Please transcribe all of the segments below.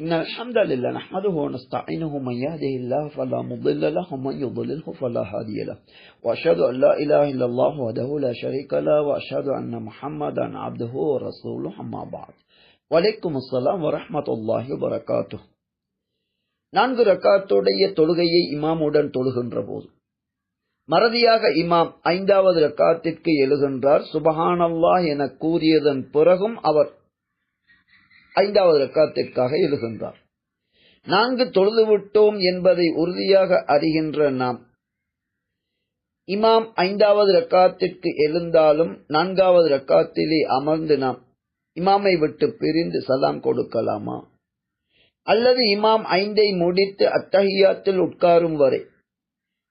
إن الحمد لله نحمده ونستعينه من يهده الله فلا مضل له ومن يضلله فلا هادي له. وأشهد أن لا إله إلا الله وحده لا شريك له وأشهد أن محمدا عبده ورسوله أما بعد. وعليكم السلام ورحمة الله وبركاته. நான்கு ரக்காத்துடைய தொழுகையை இமாமுடன் தொழுகின்ற போது மறதியாக இமாம் ஐந்தாவது ரக்காத்திற்கு எழுகின்றார் சுபஹானல்லாஹ் என கூறியதன் பிறகும் அவர் ஐந்தாவது ரக்காத்திற்காக எழுகின்றார் நான்கு தொழுதுவிட்டோம் என்பதை உறுதியாக அறிகின்ற நாம் இமாம் ஐந்தாவது ரக்காத்திற்கு எழுந்தாலும் நான்காவது ரக்காத்திலே அமர்ந்து நாம் இமாமை விட்டு பிரிந்து சலாம் கொடுக்கலாமா? அல்லது இமாம் ஐந்தை முடித்து அத்தஹியாத்தில் உட்காரும் வரை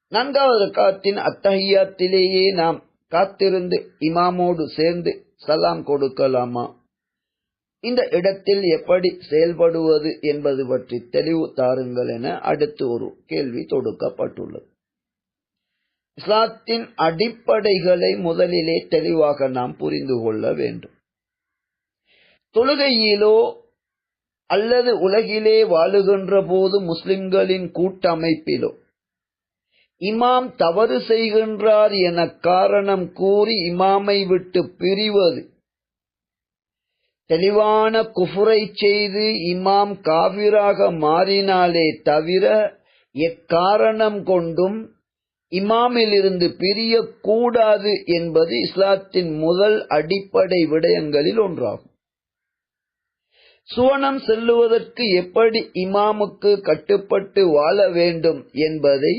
நான்காவது ரக்காத்தின் அத்தஹியாத்திலேயே நாம் காத்திருந்து இமாமோடு சேர்ந்து சலாம் கொடுக்கலாமா? இந்த இடத்தில் எப்படி செயல்படுவது என்பது பற்றி தெளிவு தாருங்கள் என அடுத்து ஒரு கேள்வி தொடுக்கப்பட்டுள்ளது. இஸ்லாத்தின் அடிப்படைகளை முதலிலே தெளிவாக நாம் புரிந்து கொள்ள வேண்டும். தொழுகையிலோ அல்லது உலகிலே வாழுகின்ற போது முஸ்லிம்களின் கூட்டமைப்பிலோ இமாம் தவறு செய்கின்றார் என காரணம் கூறி இமாமை விட்டு பிரிவது தெளிவான குஃபுரை செய்து இமாம் காவிராக மாறினாலே தவிர எக்காரணம் கொண்டும் இமாமிலிருந்து பிரியக்கூடாது என்பது இஸ்லாத்தின் முதல் அடிப்படை விடயங்களில் ஒன்றாகும். சுவனம் செல்லுவதற்கு எப்படி இமாமுக்கு கட்டுப்பட்டு வாழ வேண்டும் என்பதை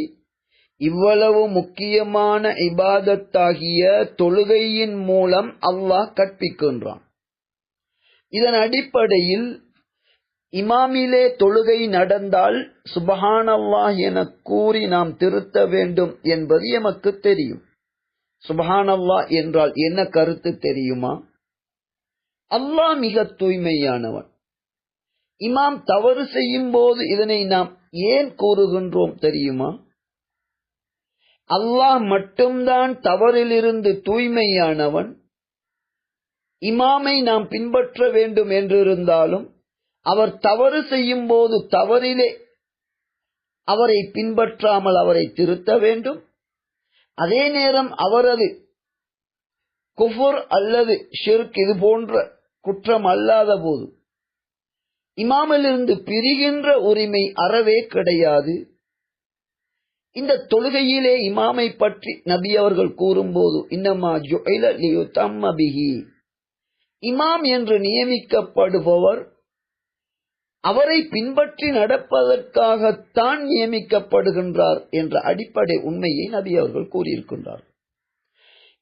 இவ்வளவு முக்கியமான இபாதத்தாகிய தொழுகையின் மூலம் அல்லாஹ் கற்பிக்கின்றான். இதன் அடிப்படையில் இமாமிலே தொழுகை நடந்தால் சுபஹானல்லாஹ் என கூறி நாம் திருத்த வேண்டும் என்பது எமக்கு தெரியும். சுபஹானல்லாஹ் என்றால் என்ன கருத்து தெரியுமா? அல்லாஹ் மிக தூய்மையானவன். இமாம் தவறு செய்யும் போது இதனை நாம் ஏன் கூறுகின்றோம் தெரியுமா? அல்லாஹ் மட்டும்தான் தவறிலிருந்து தூய்மையானவன் இமாமை நாம் பின்பற்ற வேண்டும் என்றிருந்தாலும் அவர் தவறு செய்யும் போது தவறிலே அவரை பின்பற்றாமல் அவரை திருத்த வேண்டும். அதே நேரம் அவரது குஃபுர் அல்லது ஷிர்க் இது போன்ற குற்றம் அல்லாத போது இமாமிலிருந்து பிரிகின்ற உரிமை அறவே கிடையாது. இந்த தொழுகையிலே இமாமை பற்றி நபி அவர்கள் கூறும்போது இன்னமா பிஹி. இமாம் என்று நியமிக்கப்படுபவர் அவரை பின்பற்றி நடப்பதற்காகத்தான் நியமிக்கப்படுகின்றார் என்ற அடிப்படை உண்மையை நபி அவர்கள் கூறியிருக்கின்றார்.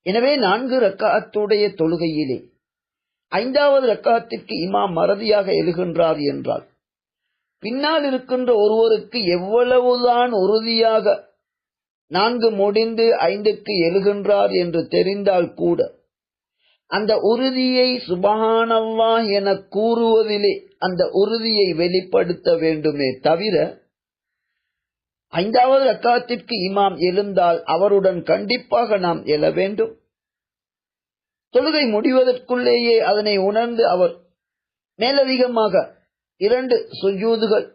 எனவே நான்கு ரக்காத்துடைய தொழுகையிலே ஐந்தாவது ரக்காத்திற்கு இமாம் மறதியாக எழுகின்றார் என்றால் பின்னால் இருக்கின்ற ஒருவருக்கு எவ்வளவுதான் உறுதியாக நான்கு முடிந்து ஐந்துக்கு எழுகின்றார் என்று தெரிந்தால் கூட அந்த உறுதியை சுபஹானல்லா என கூறுவதிலே அந்த உறுதியை வெளிப்படுத்த வேண்டுமே தவிர ஐந்தாவது ரக்காத்திற்கு இமாம் எழுந்தால் அவருடன் கண்டிப்பாக நாம் எழ வேண்டும். தொழுகை முடிவதற்குள்ளேயே அதனை உணர்ந்து அவர் மேலதிகமாக இரண்டு சுஜூதுகள்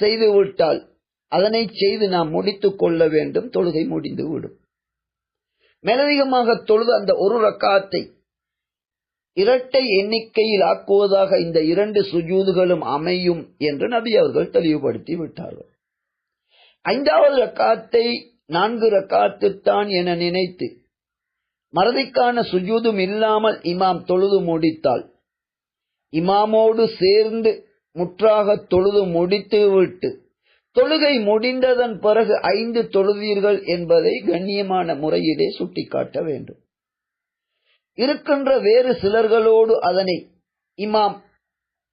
செய்துவிட்டால் அதனை செய்து நாம் முடித்துக் கொள்ள வேண்டும் தொழுகை முடிந்துவிடும். மேலதிகமாக தொழுது அந்த ஒரு ரக்காத்தை இரட்டை எண்ணிக்கையில் ஆக்குவதாக இந்த இரண்டு சுஜூதுகளும் அமையும் என்று நபி அவர்கள் தெளிவுபடுத்தி விட்டார்கள். ஐந்தாவது ரக்காத்தை நான்கு ரக்காத்துத்தான் என நினைத்து மறதிக்கான சுஜூதும் இல்லாமல் இமாம் தொழுது முடித்தால் இமாமோடு சேர்ந்து முற்றாக தொழுது முடித்து விட்டு தொழுகை முடிந்ததன் பிறகு ஐந்து தொழுதீர்கள் என்பதை கண்ணியமான முறையிலே சுட்டிக்காட்ட வேண்டும். இருக்கின்ற வேறு சிலர்களோடு அதனை இமாம்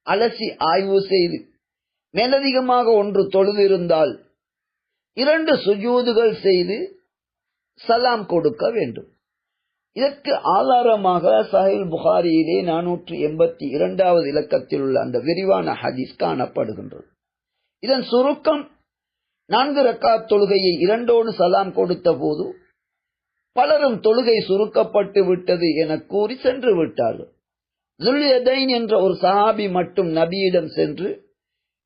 அலசி ஆய்வு செய்து மேலதிகமாக ஒன்று தொழுதிருந்தால் இரண்டு சுஜூதுகள் செய்து சலாம் கொடுக்க வேண்டும். இதற்கு ஆதாரமாக சஹில் புகாரியிலே நானூற்று எண்பத்தி இரண்டாவது இலக்கத்தில் உள்ள அந்த விரிவான ஹதீஸ் காணப்படுகின்றது. இதன் சுருக்கம் நான்கு ரக்காத் தொழுகையை இரண்டோடு சலாம் கொடுத்த போது பலரும் தொழுகை சுருக்கப்பட்டு விட்டது என கூறி சென்று விட்டார்கள். ஜுல்யதைன் என்ற ஒரு சஹாபி மட்டும் நபியிடம் சென்று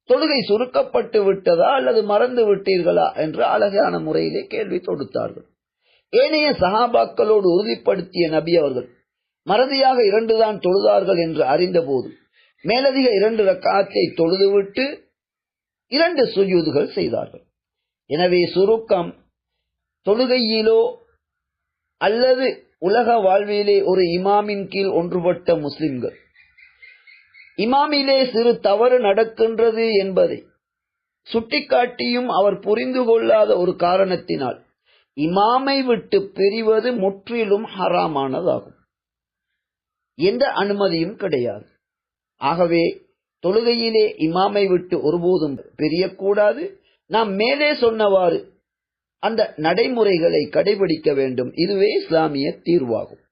தொழுகை சுருக்கப்பட்டு விட்டதா அல்லது மறந்து விட்டீர்களா என்று அழகான முறையிலே கேள்வி தொடுத்தார்கள். ஏனைய சஹாபாக்களோடு உறுதிப்படுத்திய நபி அவர்கள் மறதியாக இரண்டுதான் தொழுதார்கள் என்று அறிந்தபோது மேலதிக இரண்டு ரக்காத்தை தொழுதுவிட்டு இரண்டு சுஜூதுகள் செய்தார்கள். எனவே சுருக்கம் தொழுகையிலோ அல்லது உலக வாழ்விலே ஒரு இமாமின் கீழ் ஒன்றுபட்ட முஸ்லிம்கள். இமாமிலே சிறு தவறு நடக்கின்றது என்பதை சுட்டிக்காட்டியும் அவர் புரிந்து கொள்ளாத ஒரு காரணத்தினால் இமாமை விட்டு பிரிவது முற்றிலும் ஹராமானதாகும். எந்த அனுமதியும் கிடையாது. ஆகவே தொழுகையிலே இமாமை விட்டு ஒருபோதும் பிரியக்கூடாது. நாம் மேலே சொன்னவாறு அந்த நடைமுறைகளை கடைபிடிக்க வேண்டும். இதுவே இஸ்லாமிய தீர்வாகும்.